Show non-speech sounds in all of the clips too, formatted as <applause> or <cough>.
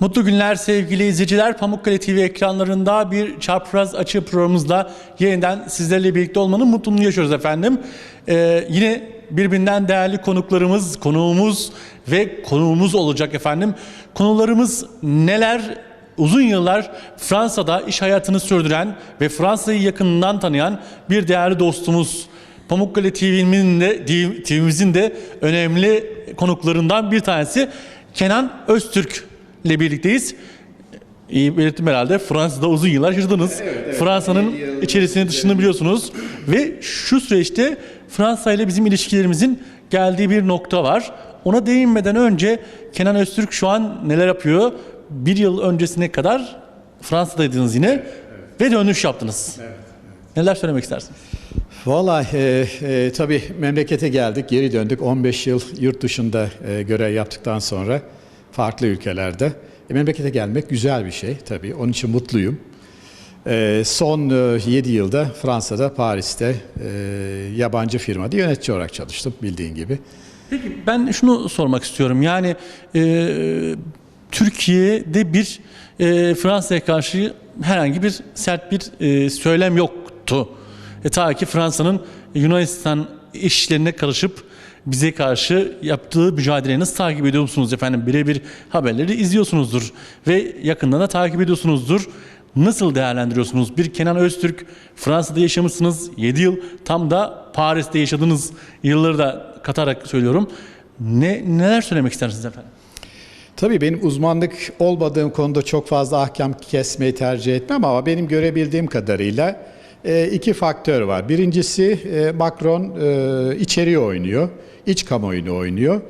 Mutlu günler sevgili izleyiciler. Pamukkale TV ekranlarında bir çapraz açı programımızla yeniden sizlerle birlikte olmanın mutluluğunu yaşıyoruz efendim. Ee, yine birbirinden değerli konuklarımız, konuğumuz ve konuğumuz olacak efendim. Konularımız neler? Uzun yıllar Fransa'da iş hayatını sürdüren ve Fransa'yı yakından tanıyan bir değerli dostumuz. Pamukkale TV'nin de, TV'mizin de önemli konuklarından bir tanesi Kenan Öztürk ile birlikteyiz. İyi belirttim herhalde. Fransa'da uzun yıllar yaşadınız. Fransa'nın içerisini dışını biliyorsunuz. Ve şu süreçte Fransa ile bizim ilişkilerimizin geldiği bir nokta var. Ona değinmeden önce Kenan Öztürk şu an neler yapıyor? Bir yıl öncesine kadar Fransa'daydınız yine ve dönüş yaptınız. Neler söylemek istersiniz? Vallahi e, e, tabii memlekete geldik, geri döndük. 15 yıl yurt dışında e, görev yaptıktan sonra farklı ülkelerde. E, memlekete gelmek güzel bir şey tabii. Onun için mutluyum. E, son e, 7 yılda Fransa'da, Paris'te e, yabancı firmada yönetici olarak çalıştım bildiğin gibi. Peki ben şunu sormak istiyorum. Yani e, Türkiye'de bir e, Fransa'ya karşı herhangi bir sert bir e, söylem yoktu. E, ta ki Fransa'nın Yunanistan işlerine karışıp bize karşı yaptığı mücadeleyi nasıl takip ediyor musunuz efendim? Birebir haberleri izliyorsunuzdur ve yakından da takip ediyorsunuzdur. Nasıl değerlendiriyorsunuz? Bir Kenan Öztürk Fransa'da yaşamışsınız 7 yıl tam da Paris'te yaşadığınız yılları da katarak söylüyorum. Ne neler söylemek istersiniz efendim? Tabii benim uzmanlık olmadığım konuda çok fazla ahkam kesmeyi tercih etmem ama benim görebildiğim kadarıyla iki faktör var. Birincisi e, Macron e, içeriği oynuyor, iç kamuoyunu oynuyor.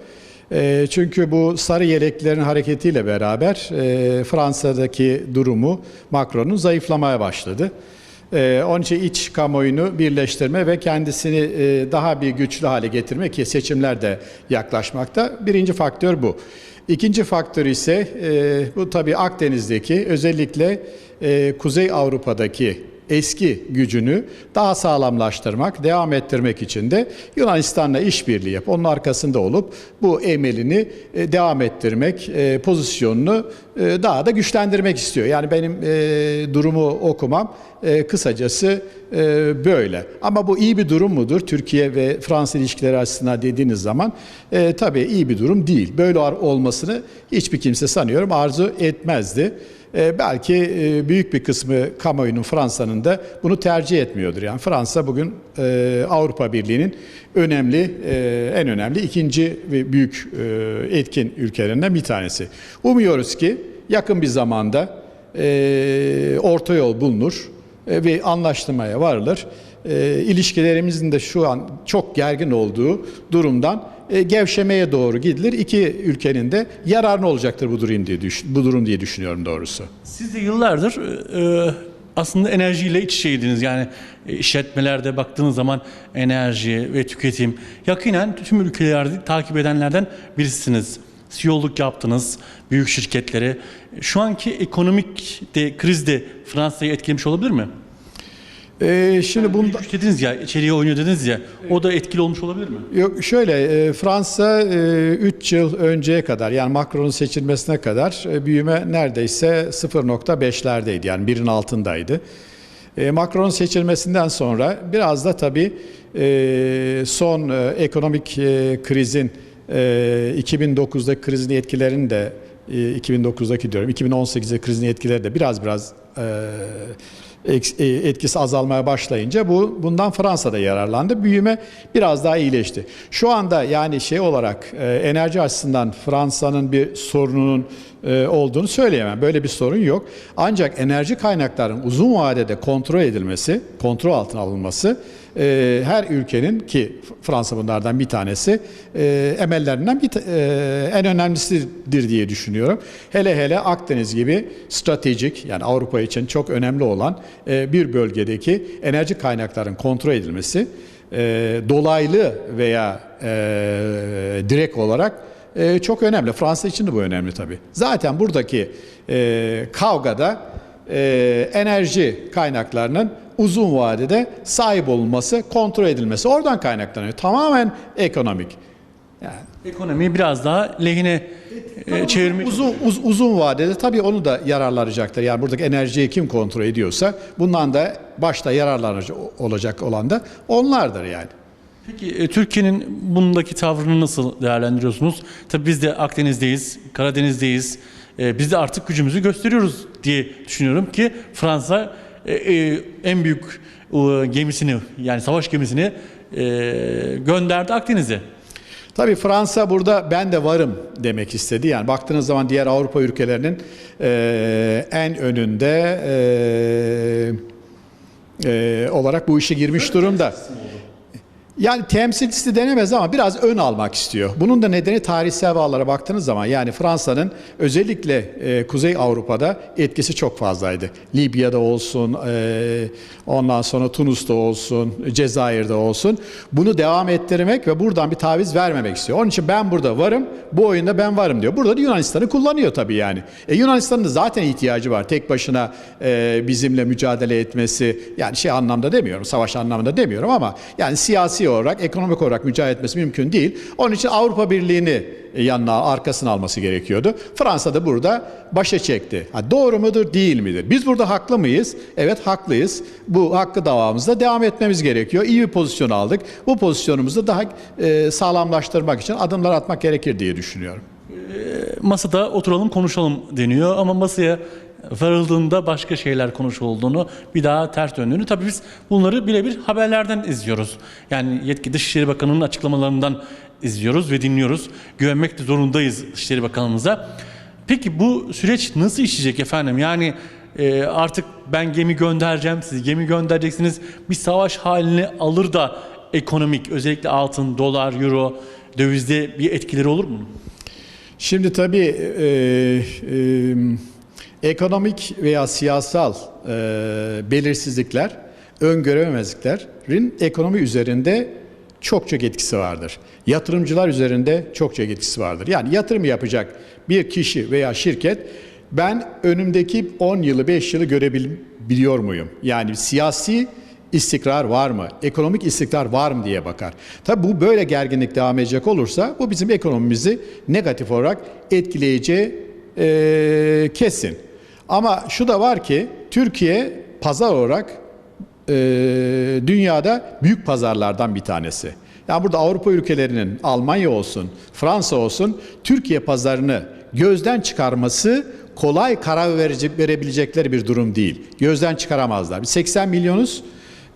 E, çünkü bu sarı yeleklerin hareketiyle beraber e, Fransa'daki durumu Macron'un zayıflamaya başladı. Onun için iç kamuoyunu birleştirme ve kendisini e, daha bir güçlü hale getirme ki seçimler de yaklaşmakta. Birinci faktör bu. İkinci faktör ise e, bu tabii Akdeniz'deki özellikle e, Kuzey Avrupa'daki eski gücünü daha sağlamlaştırmak, devam ettirmek için de Yunanistan'la işbirliği yap, onun arkasında olup bu emelini e, devam ettirmek, e, pozisyonunu e, daha da güçlendirmek istiyor. Yani benim durumu okumam kısacası böyle. Ama bu iyi bir durum mudur? Türkiye ve Fransa ilişkileri açısından dediğiniz zaman tabii iyi bir durum değil. Böyle olmasını hiçbir kimse sanıyorum arzu etmezdi. E, belki e, büyük bir kısmı kamuoyunun Fransa'nın da bunu tercih etmiyordur. Yani Fransa bugün e, Avrupa Birliği'nin önemli, e, en önemli ikinci ve büyük e, etkin ülkelerinden bir tanesi. Umuyoruz ki yakın bir zamanda e, orta yol bulunur e, ve anlaşmaya varılır. E, ilişkilerimizin de şu an çok gergin olduğu durumdan e, gevşemeye doğru gidilir. İki ülkenin de yararına olacaktır bu durum diye bu durum diye düşünüyorum doğrusu. Siz de yıllardır e, aslında enerjiyle iç içeydiniz. Yani e, işletmelerde baktığınız zaman enerji ve tüketim yakinen tüm ülkelerde takip edenlerden birisiniz. CEO'luk yaptınız, büyük şirketleri. Şu anki ekonomik de kriz de Fransa'yı etkilemiş olabilir mi? E, şimdi bunda Büyük dediniz ya, içeriye oynuyor dediniz ya. O da etkili olmuş olabilir mi? Yok şöyle e, Fransa 3 yıl önceye kadar yani Macron'un seçilmesine kadar e, büyüme neredeyse 0.5'lerdeydi yani birin altındaydı. E, Macron'un seçilmesinden sonra biraz da tabii e, son e, ekonomik e, krizin e, 2009'daki krizin etkilerini de e, 2009'daki diyorum 2018'deki krizin etkileri de biraz biraz e, e, etkisi azalmaya başlayınca bu bundan Fransa'da yararlandı. Büyüme biraz daha iyileşti. Şu anda yani şey olarak e, enerji açısından Fransa'nın bir sorununun e, olduğunu söyleyemem. Böyle bir sorun yok. Ancak enerji kaynaklarının uzun vadede kontrol edilmesi, kontrol altına alınması e, her ülkenin ki Fransa bunlardan bir tanesi e, emellerinden bir e, en önemlisidir diye düşünüyorum. Hele hele Akdeniz gibi stratejik yani Avrupa için çok önemli olan e, bir bölgedeki enerji kaynaklarının kontrol edilmesi e, dolaylı veya e, direkt olarak e, çok önemli. Fransa için de bu önemli tabii. Zaten buradaki e, kavgada e, enerji kaynaklarının uzun vadede sahip olunması, kontrol edilmesi oradan kaynaklanıyor. Tamamen ekonomik. Yani Ekonomi biraz daha lehine e, çevirmeye Uzun, uz- uzun vadede tabii onu da yararlanacaktır. Yani buradaki enerjiyi kim kontrol ediyorsa bundan da başta yararlanacak olacak olan da onlardır yani. Peki e, Türkiye'nin bundaki tavrını nasıl değerlendiriyorsunuz? Tabii biz de Akdeniz'deyiz, Karadeniz'deyiz. E, biz de artık gücümüzü gösteriyoruz diye düşünüyorum ki Fransa e, e, en büyük e, gemisini yani savaş gemisini e, gönderdi Akdeniz'e. Tabii Fransa burada ben de varım demek istedi. Yani baktığınız zaman diğer Avrupa ülkelerinin eee, en önünde eee, eee, olarak bu işe girmiş durumda. Yani temsilcisi denemez ama biraz ön almak istiyor. Bunun da nedeni tarihsel bağlara baktığınız zaman yani Fransa'nın özellikle e, Kuzey Avrupa'da etkisi çok fazlaydı. Libya'da olsun, e, ondan sonra Tunus'ta olsun, Cezayir'de olsun. Bunu devam ettirmek ve buradan bir taviz vermemek istiyor. Onun için ben burada varım, bu oyunda ben varım diyor. Burada da Yunanistan'ı kullanıyor tabii yani. E, Yunanistan'ın zaten ihtiyacı var. Tek başına e, bizimle mücadele etmesi, yani şey anlamda demiyorum, savaş anlamında demiyorum ama yani siyasi olarak, ekonomik olarak mücadele etmesi mümkün değil. Onun için Avrupa Birliği'ni yanına, arkasına alması gerekiyordu. Fransa da burada başa çekti. Ha, doğru mudur, değil midir? Biz burada haklı mıyız? Evet haklıyız. Bu hakkı davamızda devam etmemiz gerekiyor. İyi bir pozisyon aldık. Bu pozisyonumuzu daha e, sağlamlaştırmak için adımlar atmak gerekir diye düşünüyorum. Masada oturalım konuşalım deniyor ama masaya varıldığında başka şeyler konuşulduğunu, bir daha ters döndüğünü. Tabii biz bunları birebir haberlerden izliyoruz. Yani yetki Dışişleri Bakanı'nın açıklamalarından izliyoruz ve dinliyoruz. Güvenmek de zorundayız Dışişleri Bakanımıza. Peki bu süreç nasıl işleyecek efendim? Yani e, artık ben gemi göndereceğim, siz gemi göndereceksiniz. Bir savaş halini alır da ekonomik, özellikle altın, dolar, euro, dövizde bir etkileri olur mu? Şimdi tabii e, e, ekonomik veya siyasal e, belirsizlikler, öngörememezliklerin ekonomi üzerinde çok çok etkisi vardır. Yatırımcılar üzerinde çok çok etkisi vardır. Yani yatırım yapacak bir kişi veya şirket ben önümdeki 10 yılı 5 yılı görebiliyor muyum? Yani siyasi istikrar var mı? Ekonomik istikrar var mı diye bakar. Tabi bu böyle gerginlik devam edecek olursa bu bizim ekonomimizi negatif olarak etkileyeceği eee, kesin. Ama şu da var ki Türkiye pazar olarak eee, dünyada büyük pazarlardan bir tanesi. Yani burada Avrupa ülkelerinin Almanya olsun, Fransa olsun Türkiye pazarını gözden çıkarması kolay karar verici, verebilecekleri bir durum değil. Gözden çıkaramazlar. Biz 80 milyonuz.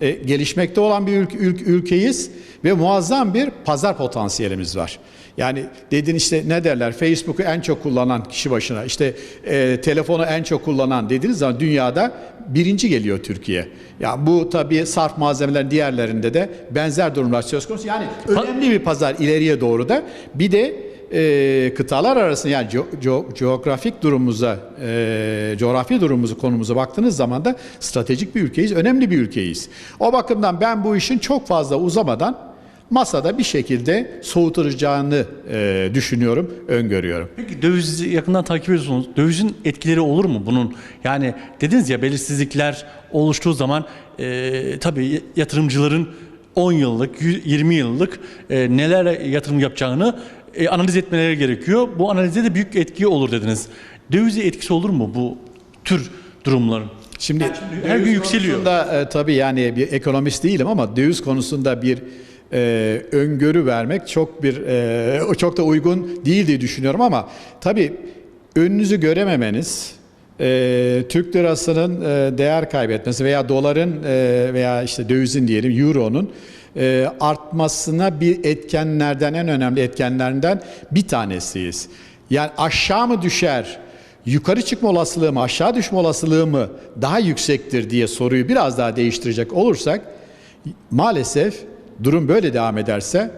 E, gelişmekte olan bir ülke- ülkeyiz ve muazzam bir pazar potansiyelimiz var. Yani dedin işte ne derler Facebook'u en çok kullanan kişi başına işte e, telefonu en çok kullanan dediğiniz zaman dünyada birinci geliyor Türkiye. Ya bu tabii sarf malzemelerin diğerlerinde de benzer durumlar söz konusu. Yani önemli bir pazar ileriye doğru da bir de e, kıtalar arasında yani co- co- coğrafik durumumuza, e, coğrafi durumumuzu konumuza baktığınız zaman da stratejik bir ülkeyiz, önemli bir ülkeyiz. O bakımdan ben bu işin çok fazla uzamadan masada bir şekilde soğutulacağını e, düşünüyorum, öngörüyorum. Peki dövizi yakından takip ediyorsunuz. Dövizin etkileri olur mu bunun? Yani dediniz ya belirsizlikler oluştuğu zaman e, tabii yatırımcıların 10 yıllık, 20 yıllık e, neler yatırım yapacağını e, analiz etmeleri gerekiyor. Bu analizde de büyük etki olur dediniz. Dövize etkisi olur mu bu tür durumların? Şimdi her gün yükseliyor. konusunda, e, tabii yani bir ekonomist değilim ama döviz konusunda bir e, öngörü vermek çok bir e, <laughs> çok da uygun değil diye düşünüyorum ama tabii önünüzü görememeniz e, Türk lirasının e, değer kaybetmesi veya doların e, veya işte dövizin diyelim euronun e, artmasına bir etkenlerden en önemli etkenlerinden bir tanesiyiz. Yani aşağı mı düşer yukarı çıkma olasılığı mı aşağı düşme olasılığı mı daha yüksektir diye soruyu biraz daha değiştirecek olursak maalesef durum böyle devam ederse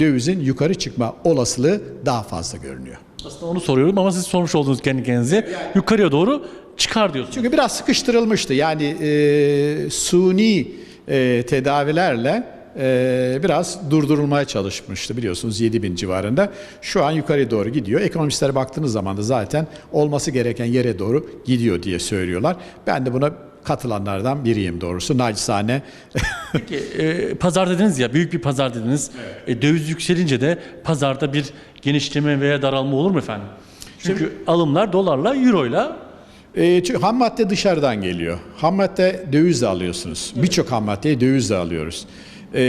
dövizin yukarı çıkma olasılığı daha fazla görünüyor. Aslında onu soruyorum ama siz sormuş oldunuz kendi kendinize. Yukarıya doğru çıkar diyorsunuz. Çünkü biraz sıkıştırılmıştı. Yani e, suni e, tedavilerle e, biraz durdurulmaya çalışmıştı biliyorsunuz 7 bin civarında. Şu an yukarı doğru gidiyor. Ekonomistlere baktığınız zaman da zaten olması gereken yere doğru gidiyor diye söylüyorlar. Ben de buna katılanlardan biriyim doğrusu. Nacizane Peki e, pazar dediniz ya büyük bir pazar dediniz. E, döviz yükselince de pazarda bir genişleme veya daralma olur mu efendim? Çünkü alımlar dolarla, euroyla E, çünkü ham madde dışarıdan geliyor. Ham madde dövizle alıyorsunuz. Birçok ham maddeyi dövizle alıyoruz. E,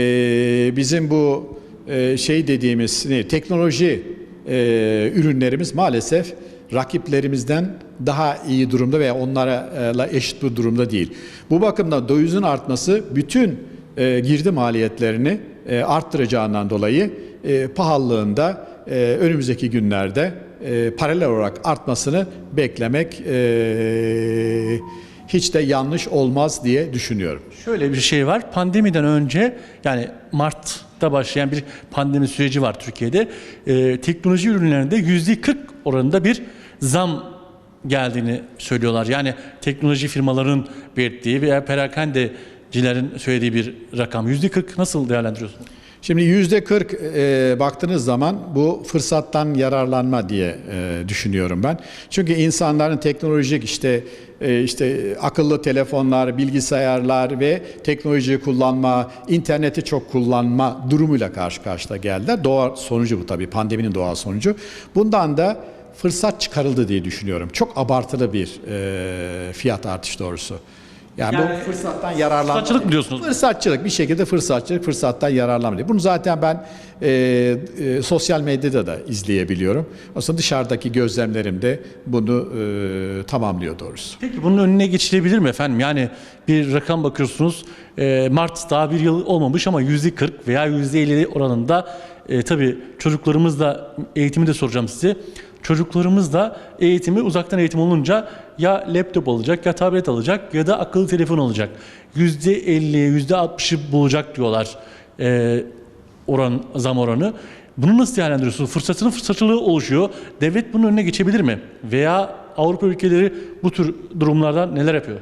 bizim bu e, şey dediğimiz ne, teknoloji e, ürünlerimiz maalesef rakiplerimizden daha iyi durumda veya onlarla eşit bir durumda değil. Bu bakımdan dövizin artması bütün e, girdi maliyetlerini e, arttıracağından dolayı e, pahalılığında e, önümüzdeki günlerde e, paralel olarak artmasını beklemek e, hiç de yanlış olmaz diye düşünüyorum. Şöyle bir şey var. Pandemiden önce yani Mart'ta başlayan bir pandemi süreci var Türkiye'de. Ee, teknoloji ürünlerinde %40 oranında bir zam geldiğini söylüyorlar. Yani teknoloji firmaların belirttiği veya perakendecilerin söylediği bir rakam. %40 nasıl değerlendiriyorsunuz? Şimdi yüzde 40 e, baktığınız zaman bu fırsattan yararlanma diye e, düşünüyorum ben. Çünkü insanların teknolojik işte e, işte akıllı telefonlar, bilgisayarlar ve teknolojiyi kullanma, interneti çok kullanma durumuyla karşı karşıya geldiler. Doğal sonucu bu tabii pandeminin doğal sonucu. Bundan da fırsat çıkarıldı diye düşünüyorum. Çok abartılı bir e, fiyat artışı doğrusu. Yani, Yani bu fırsattan yararlanma. fırsatçılık mı diyorsunuz? Fırsatçılık bir şekilde fırsatçılık fırsattan yararlanma diye. Bunu zaten ben e, e, sosyal medyada da izleyebiliyorum. Aslında dışarıdaki gözlemlerim de bunu e, tamamlıyor doğrusu. Peki bunun önüne geçilebilir mi efendim? Yani bir rakam bakıyorsunuz. e, Mart daha bir yıl olmamış ama %40 veya %50 oranında e, tabii çocuklarımız da eğitimi de soracağım size. Çocuklarımız da eğitimi uzaktan eğitim olunca ya laptop alacak ya tablet alacak ya da akıllı telefon alacak. %50, %60'ı bulacak diyorlar e, oran, zam oranı. Bunu nasıl değerlendiriyorsunuz? Fırsatının fırsatçılığı oluşuyor. Devlet bunun önüne geçebilir mi? Veya Avrupa ülkeleri bu tür durumlardan neler yapıyor?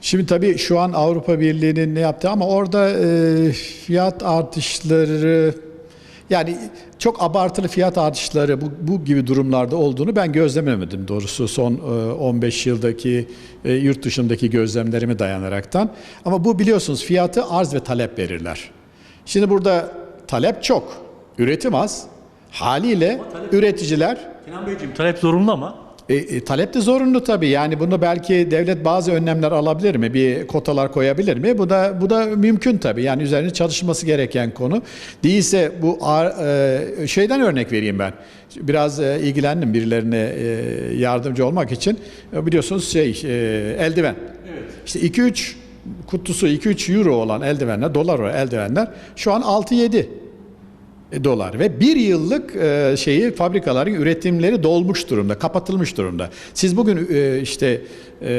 Şimdi tabii şu an Avrupa Birliği'nin ne yaptığı ama orada e, fiyat artışları yani çok abartılı fiyat artışları bu, bu gibi durumlarda olduğunu ben gözlememedim doğrusu son e, 15 yıldaki e, yurt dışındaki gözlemlerime dayanaraktan. Ama bu biliyorsunuz fiyatı arz ve talep verirler. Şimdi burada talep çok, üretim az. Haliyle üreticiler Kenan Beyciğim talep zorunlu ama e, e, talep de zorunlu tabii. Yani bunu belki devlet bazı önlemler alabilir mi? Bir kotalar koyabilir mi? Bu da bu da mümkün tabii. Yani üzerine çalışılması gereken konu. Değilse bu e, şeyden örnek vereyim ben. Biraz e, ilgilendim birilerine e, yardımcı olmak için. E, biliyorsunuz şey e, eldiven. İşte 2-3 kutusu 2-3 euro olan eldivenler, dolar olan eldivenler şu an 6-7 e, dolar ve bir yıllık e, şeyi fabrikaların üretimleri dolmuş durumda, kapatılmış durumda. Siz bugün e, işte e,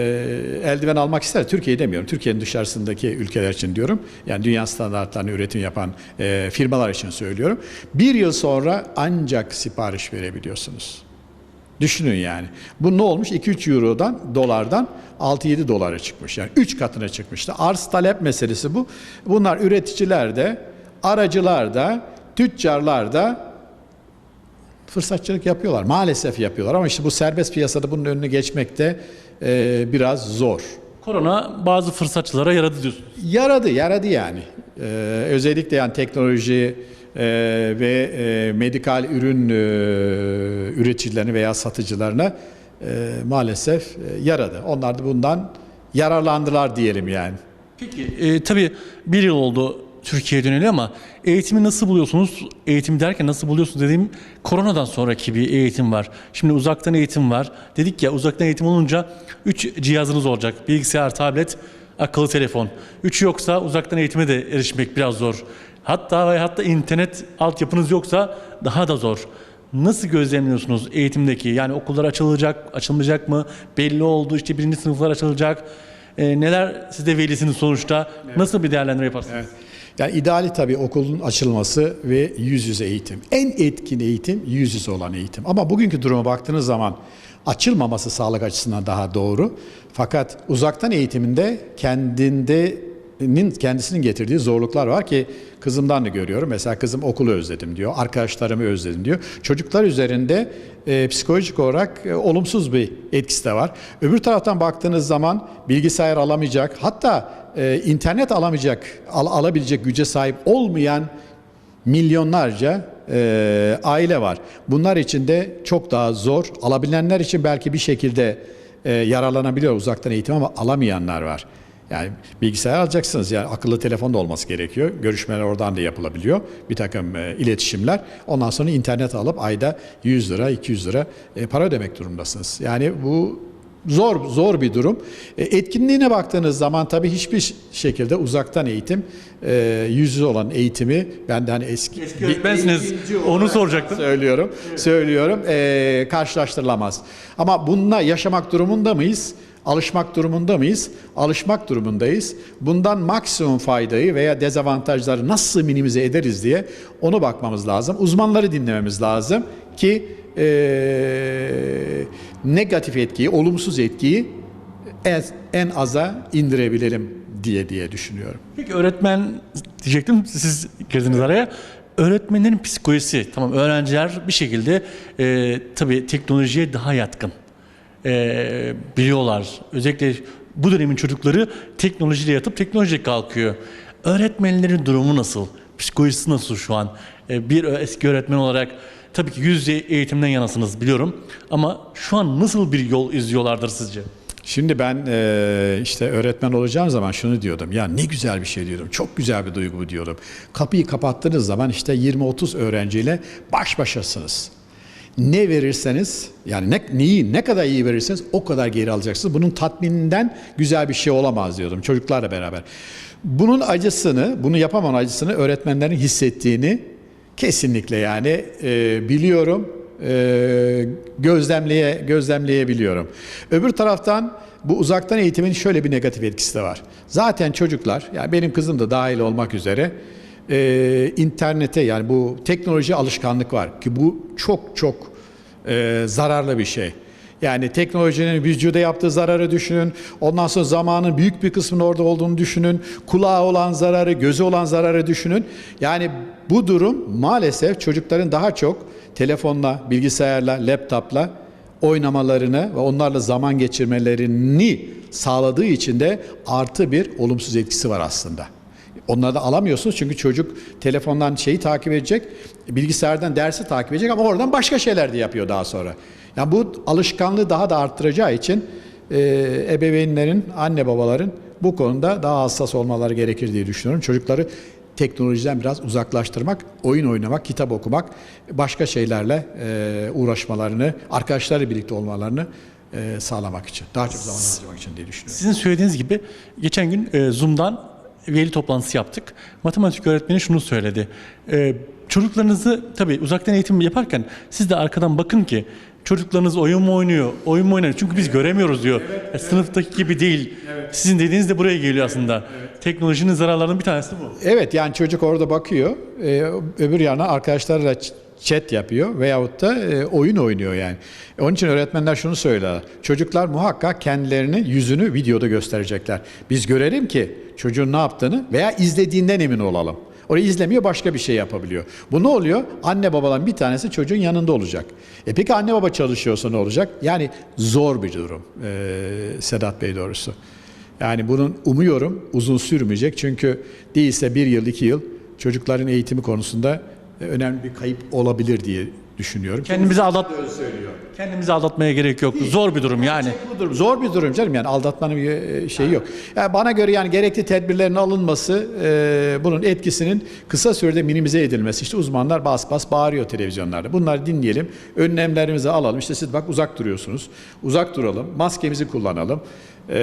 eldiven almak ister, Türkiye demiyorum, Türkiye'nin dışarısındaki ülkeler için diyorum. Yani dünya standartlarını üretim yapan e, firmalar için söylüyorum. Bir yıl sonra ancak sipariş verebiliyorsunuz. Düşünün yani. Bu ne olmuş? 2-3 eurodan, dolardan 6-7 dolara çıkmış. Yani 3 katına çıkmıştı. Arz talep meselesi bu. Bunlar üreticiler de, aracılar da, tüccarlar da fırsatçılık yapıyorlar. Maalesef yapıyorlar ama işte bu serbest piyasada bunun önüne geçmek de e, biraz zor. korona bazı fırsatçılara yaradı diyorsunuz. Yaradı, yaradı yani. Ee, özellikle yani teknoloji e, ve e, medikal ürün e, üreticilerine veya satıcılarına e, maalesef e, yaradı. Onlar da bundan yararlandılar diyelim yani. Peki e, tabii bir yıl oldu Türkiye'ye döneli ama eğitimi nasıl buluyorsunuz? Eğitim derken nasıl buluyorsunuz dediğim koronadan sonraki bir eğitim var. Şimdi uzaktan eğitim var. Dedik ya uzaktan eğitim olunca 3 cihazınız olacak. Bilgisayar, tablet, akıllı telefon. Üçü yoksa uzaktan eğitime de erişmek biraz zor. Hatta ve hatta internet altyapınız yoksa daha da zor. Nasıl gözlemliyorsunuz eğitimdeki? Yani okullar açılacak, açılmayacak mı? Belli oldu. İşte birinci sınıflar açılacak. E, neler siz de velisiniz sonuçta? Nasıl bir değerlendirme yaparsınız? Yani ideali tabii okulun açılması ve yüz yüze eğitim. En etkin eğitim yüz yüze olan eğitim. Ama bugünkü duruma baktığınız zaman açılmaması sağlık açısından daha doğru. Fakat uzaktan eğitiminde kendinde kendisinin getirdiği zorluklar var ki kızımdan da görüyorum. Mesela kızım okulu özledim diyor, arkadaşlarımı özledim diyor. Çocuklar üzerinde e, psikolojik olarak e, olumsuz bir etkisi de var. Öbür taraftan baktığınız zaman bilgisayar alamayacak, hatta e, internet alamayacak, al- alabilecek güce sahip olmayan milyonlarca e, aile var. Bunlar için de çok daha zor. Alabilenler için belki bir şekilde e, yararlanabiliyor uzaktan eğitim ama alamayanlar var. Yani bilgisayar alacaksınız yani akıllı telefon da olması gerekiyor. Görüşmeler oradan da yapılabiliyor. Bir takım e, iletişimler. Ondan sonra internet alıp ayda 100 lira 200 lira e, para ödemek durumundasınız. Yani bu zor zor bir durum. E, etkinliğine baktığınız zaman tabii hiçbir şekilde uzaktan eğitim e, yüz yüze olan eğitimi ben de hani eski, eğitimci Onu soracaktım. Söylüyorum. Söylüyorum. E, karşılaştırılamaz. Ama bununla yaşamak durumunda mıyız? Alışmak durumunda mıyız? Alışmak durumundayız. Bundan maksimum faydayı veya dezavantajları nasıl minimize ederiz diye onu bakmamız lazım. Uzmanları dinlememiz lazım ki e, negatif etkiyi, olumsuz etkiyi en, en aza indirebilelim diye diye düşünüyorum. Peki öğretmen diyecektim siz girdiniz araya. Öğretmenlerin psikolojisi tamam öğrenciler bir şekilde e, tabii teknolojiye daha yatkın. E, biliyorlar. Özellikle bu dönemin çocukları teknolojiyle yatıp teknolojiyle kalkıyor. Öğretmenlerin durumu nasıl? Psikolojisi nasıl şu an? E, bir eski öğretmen olarak tabii ki yüz yüze eğitimden yanasınız biliyorum. Ama şu an nasıl bir yol izliyorlardır sizce? Şimdi ben eee, işte öğretmen olacağım zaman şunu diyordum. Ya ne güzel bir şey diyordum. Çok güzel bir duygu bu diyordum. Kapıyı kapattığınız zaman işte 20-30 öğrenciyle baş başasınız. Ne verirseniz yani ne, neyi ne kadar iyi verirseniz o kadar geri alacaksınız. Bunun tatmininden güzel bir şey olamaz diyordum çocuklarla beraber. Bunun acısını, bunu yapamam acısını öğretmenlerin hissettiğini kesinlikle yani eee, biliyorum e, gözlemleye gözlemleyebiliyorum. Öbür taraftan bu uzaktan eğitimin şöyle bir negatif etkisi de var. Zaten çocuklar, yani benim kızım da dahil olmak üzere e, internete yani bu teknoloji alışkanlık var ki bu çok çok e, zararlı bir şey. Yani teknolojinin vücuda yaptığı zararı düşünün. Ondan sonra zamanın büyük bir kısmının orada olduğunu düşünün. Kulağı olan zararı, gözü olan zararı düşünün. Yani bu durum maalesef çocukların daha çok telefonla, bilgisayarla, laptopla oynamalarını ve onlarla zaman geçirmelerini sağladığı için de artı bir olumsuz etkisi var aslında. Onları da alamıyorsunuz çünkü çocuk telefondan şeyi takip edecek, bilgisayardan dersi takip edecek ama oradan başka şeyler de yapıyor daha sonra. Yani bu alışkanlığı daha da arttıracağı için e, ebeveynlerin, anne babaların bu konuda daha hassas olmaları gerekir diye düşünüyorum. Çocukları teknolojiden biraz uzaklaştırmak, oyun oynamak, kitap okumak, başka şeylerle e, uğraşmalarını, arkadaşlarıyla birlikte olmalarını e, sağlamak için, daha çok zaman harcamak için diye düşünüyorum. Sizin söylediğiniz gibi geçen gün e, Zoom'dan veli toplantısı yaptık. Matematik öğretmeni şunu söyledi. E, çocuklarınızı tabii uzaktan eğitim yaparken siz de arkadan bakın ki çocuklarınız oyun mu oynuyor, oyun mu oynuyor? Çünkü biz göremiyoruz diyor. E, sınıftaki gibi değil. Sizin dediğiniz de buraya geliyor aslında. Teknolojinin zararlarının bir tanesi bu. Evet yani çocuk orada bakıyor, e, öbür yana arkadaşlarıyla ç- chat yapıyor veyahut da e, oyun oynuyor yani. Onun için öğretmenler şunu söyler. Çocuklar muhakkak kendilerini, yüzünü videoda gösterecekler. Biz görelim ki çocuğun ne yaptığını veya izlediğinden emin olalım. Orayı izlemiyor başka bir şey yapabiliyor. Bu ne oluyor? Anne babadan bir tanesi çocuğun yanında olacak. E peki anne baba çalışıyorsa ne olacak? Yani zor bir durum e, Sedat Bey doğrusu. Yani bunun umuyorum uzun sürmeyecek. Çünkü değilse bir yıl, iki yıl çocukların eğitimi konusunda önemli bir kayıp olabilir diye düşünüyorum. Kendimizi aldat Kendimizi aldatmaya gerek yok. Zor bir durum yani. Bu durum zor bir durum canım yani aldatmanın bir e, şeyi yok. Yani bana göre yani gerekli tedbirlerin alınması e, bunun etkisinin kısa sürede minimize edilmesi. İşte uzmanlar bas bas bağırıyor televizyonlarda. Bunları dinleyelim. Önlemlerimizi alalım. İşte siz bak uzak duruyorsunuz. Uzak duralım. Maskemizi kullanalım. E,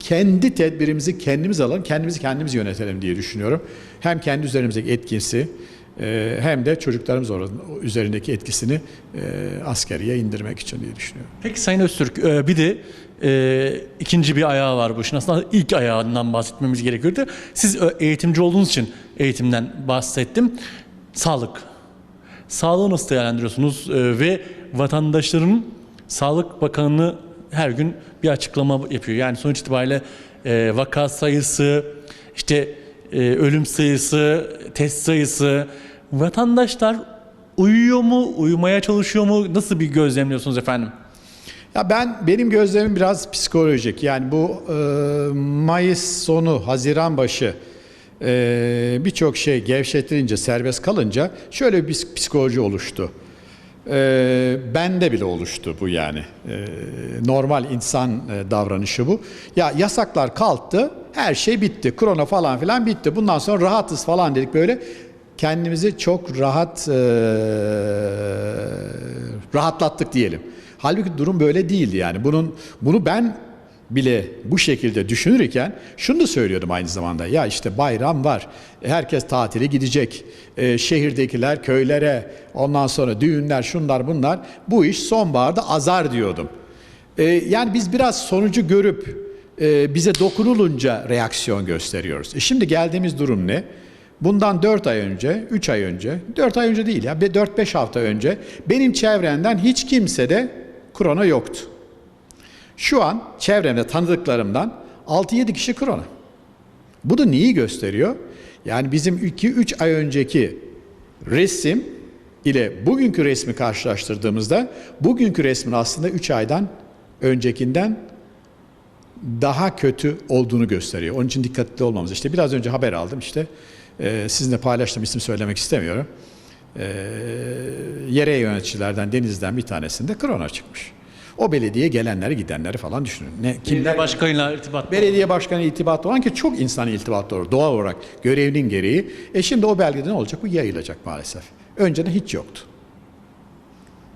kendi tedbirimizi kendimiz alalım. Kendimizi kendimiz yönetelim diye düşünüyorum. Hem kendi üzerimizdeki etkisi e, hem de çocuklarımız üzerindeki etkisini e, asgariye indirmek için diye düşünüyorum. Peki Sayın Öztürk e, bir de ikinci bir ayağı var bu işin. Aslında ilk ayağından bahsetmemiz gerekiyordu. Siz eğitimci olduğunuz için eğitimden bahsettim. Sağlık. Sağlığı nasıl değerlendiriyorsunuz? Ve vatandaşların Sağlık Bakanlığı her gün bir açıklama yapıyor. Yani sonuç itibariyle e, vaka sayısı, işte e, ölüm sayısı, test sayısı, vatandaşlar uyuyor mu, uyumaya çalışıyor mu? Nasıl bir gözlemliyorsunuz efendim? Ya ben benim gözlemim biraz psikolojik. Yani bu e, Mayıs sonu, Haziran başı e, birçok şey gevşetilince, serbest kalınca şöyle bir psikoloji oluştu. E, bende bile oluştu bu yani. E, normal insan e, davranışı bu. Ya yasaklar kalktı, her şey bitti. Korona falan filan bitti. Bundan sonra rahatız falan dedik böyle. Kendimizi çok rahat e, rahatlattık diyelim. Halbuki durum böyle değildi yani. Bunun bunu ben bile bu şekilde düşünürken şunu da söylüyordum aynı zamanda. Ya işte bayram var. Herkes tatile gidecek. Ee, şehirdekiler köylere, ondan sonra düğünler, şunlar bunlar. Bu iş sonbaharda azar diyordum. Ee, yani biz biraz sonucu görüp e, bize dokunulunca reaksiyon gösteriyoruz. E şimdi geldiğimiz durum ne? Bundan 4 ay önce, 3 ay önce, 4 ay önce değil ya 4-5 hafta önce benim çevremden hiç kimsede korona yoktu. Şu an çevremde tanıdıklarımdan 6-7 kişi korona. Bu da neyi gösteriyor? Yani bizim 2-3 ay önceki resim ile bugünkü resmi karşılaştırdığımızda bugünkü resmin aslında 3 aydan öncekinden daha kötü olduğunu gösteriyor. Onun için dikkatli olmamız. İşte biraz önce haber aldım işte. E, sizinle paylaştım isim söylemek istemiyorum. E, yere yöneticilerden Deniz'den bir tanesinde korona çıkmış. O belediye gelenleri gidenleri falan düşünün. Ne, Kimler kimler başkanıyla irtibat Belediye başkanı irtibatı olan ki çok insan irtibatı olur doğal olarak görevinin gereği. E şimdi o belgede ne olacak? Bu yayılacak maalesef. Önceden hiç yoktu.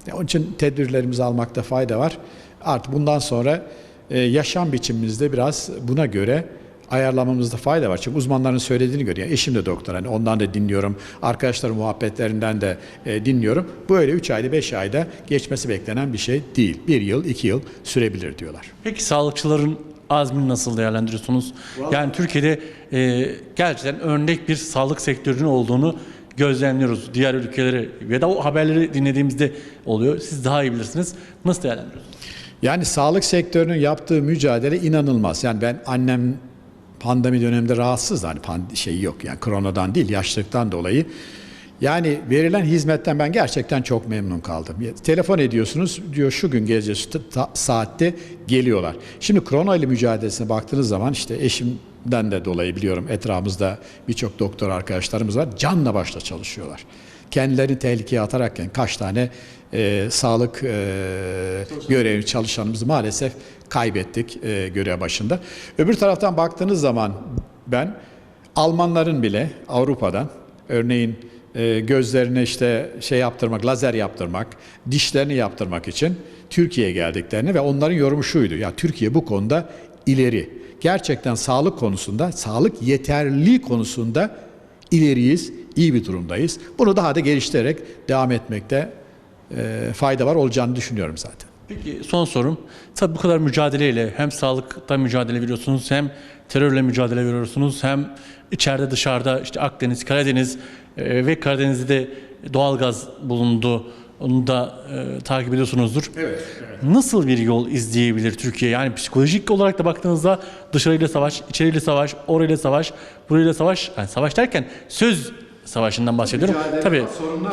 Ya onun için tedbirlerimizi almakta fayda var. Artık bundan sonra e, yaşam biçimimizde biraz buna göre ayarlamamızda fayda var. Çünkü uzmanların söylediğini göre, yani eşim de doktor, hani ondan da dinliyorum, arkadaşlarım muhabbetlerinden de e, dinliyorum. Böyle 3 ayda 5 ayda geçmesi beklenen bir şey değil. 1 yıl, 2 yıl sürebilir diyorlar. Peki sağlıkçıların azmini nasıl değerlendiriyorsunuz? Yani Türkiye'de e, gerçekten örnek bir sağlık sektörünün olduğunu gözlemliyoruz. Diğer ülkeleri ve de o haberleri dinlediğimizde oluyor. Siz daha iyi bilirsiniz. Nasıl değerlendiriyorsunuz? Yani sağlık sektörünün yaptığı mücadele inanılmaz. Yani ben annem pandemi döneminde rahatsız hani pand- şey yok yani koronadan değil yaşlılıktan dolayı. Yani verilen hizmetten ben gerçekten çok memnun kaldım. Telefon ediyorsunuz diyor şu gün gece saatte geliyorlar. Şimdi korona ile mücadelesine baktığınız zaman işte eşimden de dolayı biliyorum etrafımızda birçok doktor arkadaşlarımız var. Canla başla çalışıyorlar. Kendilerini tehlikeye atarakken kaç tane e, sağlık e, görevi çalışanımızı maalesef kaybettik e, görev başında. Öbür taraftan baktığınız zaman ben Almanların bile Avrupa'dan örneğin e, gözlerine işte şey yaptırmak, lazer yaptırmak, dişlerini yaptırmak için Türkiye'ye geldiklerini ve onların yorumu şuydu. Ya Türkiye bu konuda ileri. Gerçekten sağlık konusunda, sağlık yeterli konusunda ileriyiz, iyi bir durumdayız. Bunu daha da geliştirerek devam etmekte e, fayda var olacağını düşünüyorum zaten. Peki son sorum. Tabii bu kadar mücadeleyle hem sağlıkta mücadele veriyorsunuz hem terörle mücadele veriyorsunuz hem içeride dışarıda işte Akdeniz, Karadeniz e, ve Karadeniz'de de doğalgaz bulundu. Onu da e, takip ediyorsunuzdur. Nasıl bir yol izleyebilir Türkiye? Yani psikolojik olarak da baktığınızda dışarıyla savaş, içeriyle savaş, orayla savaş, burayla savaş. Yani savaş derken söz savaşından bahsediyorum. Tabii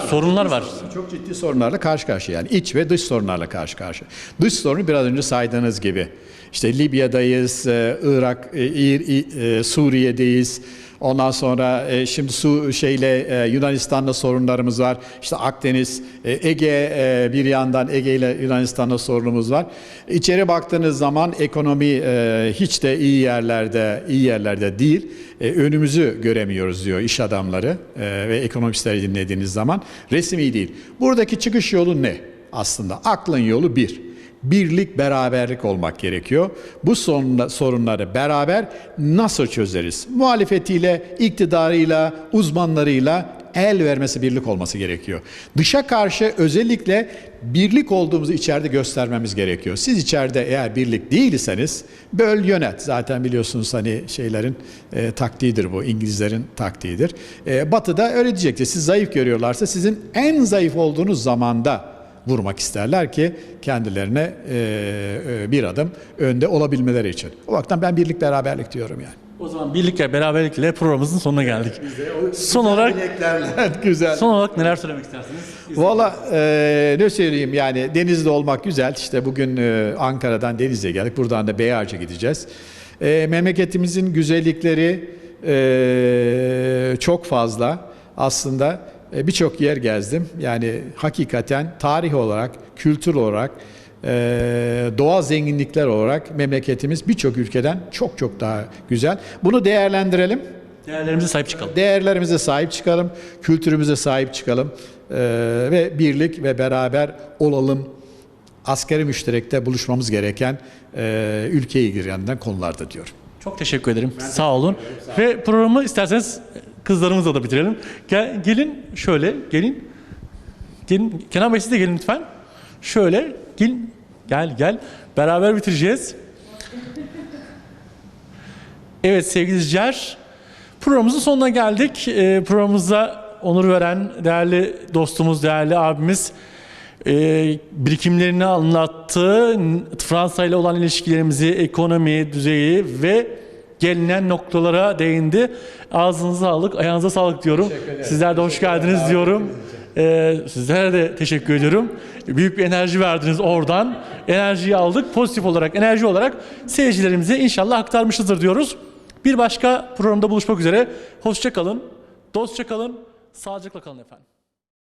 sorunlar var. Çok ciddi sorunlarla karşı karşıya yani iç ve dış sorunlarla karşı karşıya. Dış sorunu biraz önce saydığınız gibi. İşte Libya'dayız, e, Irak, e, İr- İ- e, Suriye'deyiz. Ondan sonra e, şimdi su şeyle e, Yunanistan'la sorunlarımız var. İşte Akdeniz, e, Ege e, bir yandan Ege ile Yunanistan'la sorunumuz var. İçeri baktığınız zaman ekonomi e, hiç de iyi yerlerde iyi yerlerde değil. E, önümüzü göremiyoruz diyor iş adamları e, ve ekonomistleri dinlediğiniz zaman resim iyi değil. Buradaki çıkış yolu ne? Aslında aklın yolu bir. Birlik, beraberlik olmak gerekiyor. Bu sorunla- sorunları beraber nasıl çözeriz? Muhalefetiyle, iktidarıyla, uzmanlarıyla el vermesi birlik olması gerekiyor. Dışa karşı özellikle birlik olduğumuzu içeride göstermemiz gerekiyor. Siz içeride eğer birlik değilseniz böl yönet. Zaten biliyorsunuz hani şeylerin e, taktiğidir bu. İngilizlerin taktiğidir. E, batı'da öyle diyecektir. Siz zayıf görüyorlarsa sizin en zayıf olduğunuz zamanda vurmak isterler ki kendilerine e, e, bir adım önde olabilmeleri için. O bakımdan ben birlik beraberlik diyorum yani. O zaman birlikle beraberlikle programımızın sonuna geldik. Son olarak <laughs> güzel. son olarak neler söylemek istersiniz? Valla e, ne söyleyeyim yani Denizli'de olmak güzel. İşte bugün e, Ankara'dan Denizli'ye geldik. Buradan da Beyarca gideceğiz. E, memleketimizin güzellikleri e, çok fazla aslında birçok yer gezdim. Yani hakikaten tarih olarak, kültür olarak, e, doğal zenginlikler olarak memleketimiz birçok ülkeden çok çok daha güzel. Bunu değerlendirelim. Değerlerimize sahip çıkalım. Değerlerimize sahip çıkalım, kültürümüze sahip çıkalım e, ve birlik ve beraber olalım. Askeri müşterekte buluşmamız gereken e, ülkeyi ilgilenen konularda diyorum. Çok teşekkür ederim. Sağ olun. Ve programı isterseniz kızlarımızla da bitirelim. Gel, gelin şöyle, gelin. Gelin. Kenan Bey siz de gelin lütfen. Şöyle, gelin. Gel, gel. Beraber bitireceğiz. Evet sevgili izleyiciler, programımızın sonuna geldik. Ee, programımıza onur veren değerli dostumuz, değerli abimiz e, birikimlerini anlattı. Fransa ile olan ilişkilerimizi, ekonomi düzeyi ve gelinen noktalara değindi. Ağzınıza sağlık, ayağınıza sağlık diyorum. Sizler de hoş geldiniz diyorum. Ee, sizlere de teşekkür ediyorum. Büyük bir enerji verdiniz oradan. Enerjiyi aldık. Pozitif olarak, enerji olarak seyircilerimize inşallah aktarmışızdır diyoruz. Bir başka programda buluşmak üzere. Hoşça kalın, dostça kalın, sağlıcakla kalın efendim.